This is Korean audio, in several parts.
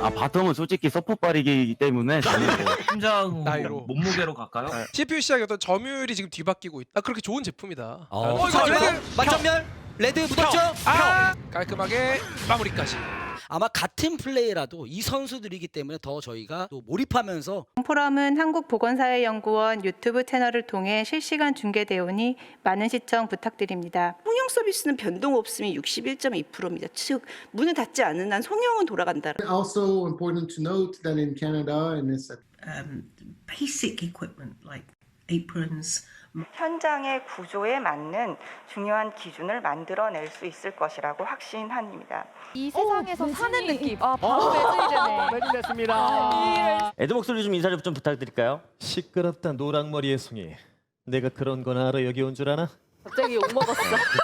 아 바텀은 솔직히 서포빨이기 때문에 저는 뭐 팀장 나이로. 몸무게로 갈까요? CPU 시장의 어떤 점유율이 지금 뒤바뀌고 있다. 아, 그렇게 좋은 제품이다. 어, 어, 이거 레드 맞전멸 레드 묻었죠? 아! 깔끔하게 마무리까지. 아마 같은 플레이라도 이 선수들이기 때문에 더 저희가 또 몰입하면서 포럼은 한국보건사회연구원 유튜브 채널을 통해 실시간 중계되오니 많은 시청 부탁드립니다. 통영 서비스는 변동 없음이 61.2%입니다. 즉 문을 닫지 않는 한 송영은 돌아간다. Also important to note that in Canada, and it's um, basic equipment like aprons, 현장의 구조에 맞는 중요한 기준을 만들어낼 수 있을 것이라고 확신합니다. 이 세상에서 사는 느낌. 아, 바로 매진이 되네. 매진됐습니다. 애드 목소리 좀 인사 좀 부탁드릴까요? 시끄럽다 노랑머리의 송이 내가 그런 건 알아 여기 온 줄 아나? 갑자기 욕 먹었어.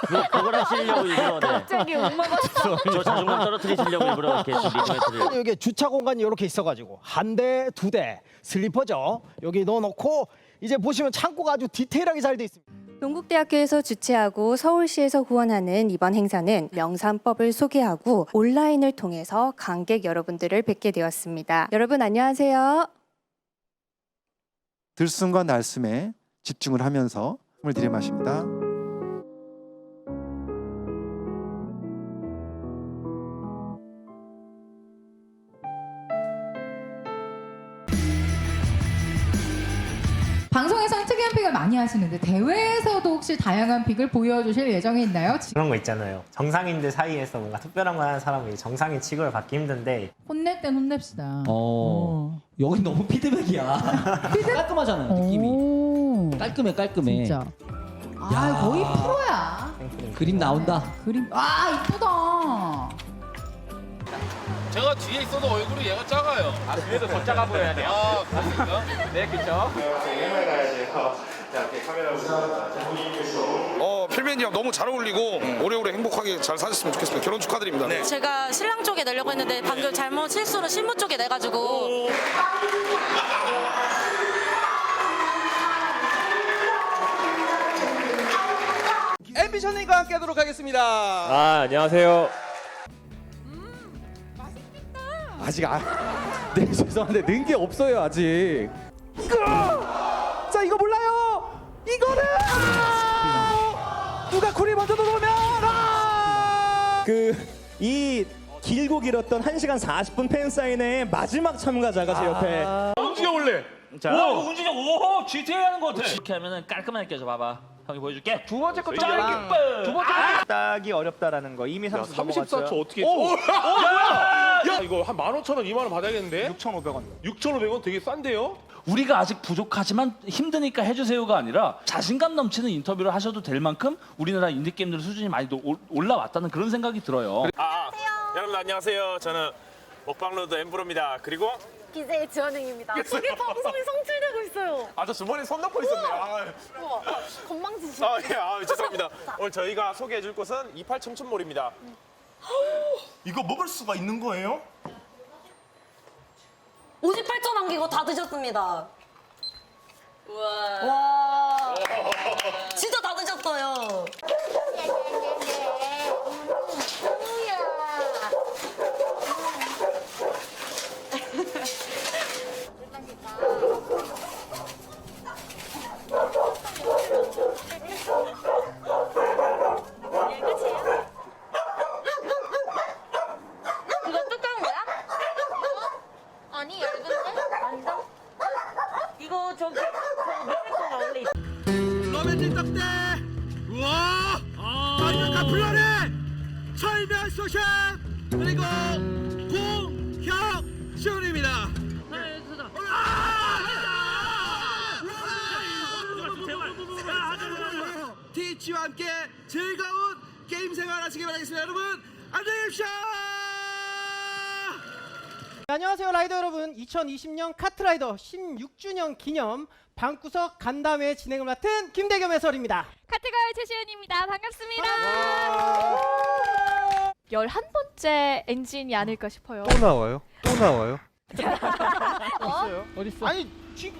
그, 그걸 하시려고 일부러 네. 갑자기 욕 먹었어. 저 자존감 떨어뜨리시려고 일부러 이렇게 좀 리드매트를 여기 주차 공간이 이렇게 있어가지고 한 대, 두 대 슬리퍼죠. 여기 넣어놓고 이제 보시면 창고가 아주 디테일하게 잘 돼 있습니다. 동국대학교에서 주최하고 서울시에서 후원하는 이번 행사는 명산법을 소개하고 온라인을 통해서 관객 여러분들을 뵙게 되었습니다. 여러분 안녕하세요. 들숨과 날숨에 집중을 하면서 숨을 들이마십니다. 방송에서는 특이한 픽을 많이 하시는데 대회에서도 혹시 다양한 픽을 보여주실 예정이 있나요? 그런 거 있잖아요 정상인들 사이에서 뭔가 특별한 거 하는 사람이 정상인 취급을 받기 힘든데 혼낼 땐 혼냅시다. 어 여기 너무 피드백이야. 깔끔하잖아요 느낌이. 깔끔해 깔끔해. 진짜. 야. 아 거의 프로야. 그림 나온다. 그림 아 이쁘다. 제가 뒤에 있어도 얼굴이 얘가 작아요. 아 뒤에도 더 작아 보여야 돼요. 아 그렇습니까? 네 그렇죠. 어 필맨이랑 너무 잘 어울리고 오래오래 행복하게 잘 사셨으면 좋겠습니다. 결혼 축하드립니다. 네. 제가 신랑 쪽에 내려고 했는데 방금 잘못 실수로 신부 쪽에 내가지고 앰비션님과 함께하도록 하겠습니다. 아 안녕하세요 아직 아, 네 죄송한데 는 게 없어요 아직. 자 이거 몰라요. 이거는 누가 쿨이 먼저 들어오면 아! 그 이 길고 길었던 1시간 40분 팬 사인회 마지막 참가자가 제 옆에 움직여 올래. 자, 오 운진이 오 GTA 하는 것 같아. 이렇게 하면은 깔끔하게 껴줘 봐봐. 형이 보여줄게. 두 번째 거 짱! 두 번째 거 따기 어렵다라는 거 이미 30 34초 어떻게 했어? 오! 오! 뭐야? 야 이거 한 15,000원, 2만 원 받아야겠는데? 6,500원 6,500원 되게 싼데요? 우리가 아직 부족하지만 힘드니까 해주세요가 아니라 자신감 넘치는 인터뷰를 하셔도 될 만큼 우리나라 인디게임들 수준이 많이 도- 올- 올라왔다는 그런 생각이 들어요. 아, 여러분 안녕하세요. 저는 먹방로드 엠브로입니다. 그리고 기재의 지원행입니다. 저게 방송이 성출되고 있어요. 아 저 주머니에 손 넣고 있었네요. 아, 우와 건망지시. 아, 예, 아, 죄송합니다. 오늘 저희가 소개해 줄 곳은 이팔 청춘몰입니다. 이거 먹을 수가 있는 거예요? 58초 남기고 다 드셨습니다. 우와. 와. 진짜 다 드셨어요. 이거 뜯은 거야? 아니 얇은데? 아니다. 이거 저기 저 밑에 거가 원래 있- 떡대 우와 마지막한 플라레 철면 소셜 그리고 고혁 시온입니다 티치와 함께 즐거운 게임 생활 하시기 바라겠습니다 여러분 안녕히 계십시오 안녕하세요 라이더 여러분 2020년 카트라이더 16주년 기념 방구석 간담회 진행을 맡은 김대겸 해설입니다 카트가을 최시은입니다. 반갑습니다. 11번째 엔진이 아닐까 싶어요. 또 나와요? 또 나와요? 어딨어? 아니 지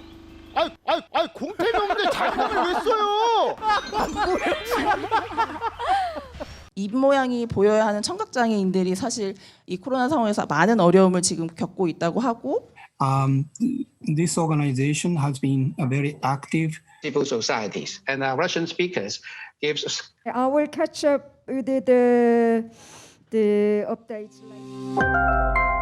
아, 아, 아, 공템이 없는데 장갑을 왜 써요? 입 모양이 보여야 하는 청각 장애인들이 사실 이 코로나 상황에서 많은 어려움을 지금 겪고 있다고 하고 Um, this organization has been a very active civil societies and uh, Russian speakers gives I will catch up with the the updates. later.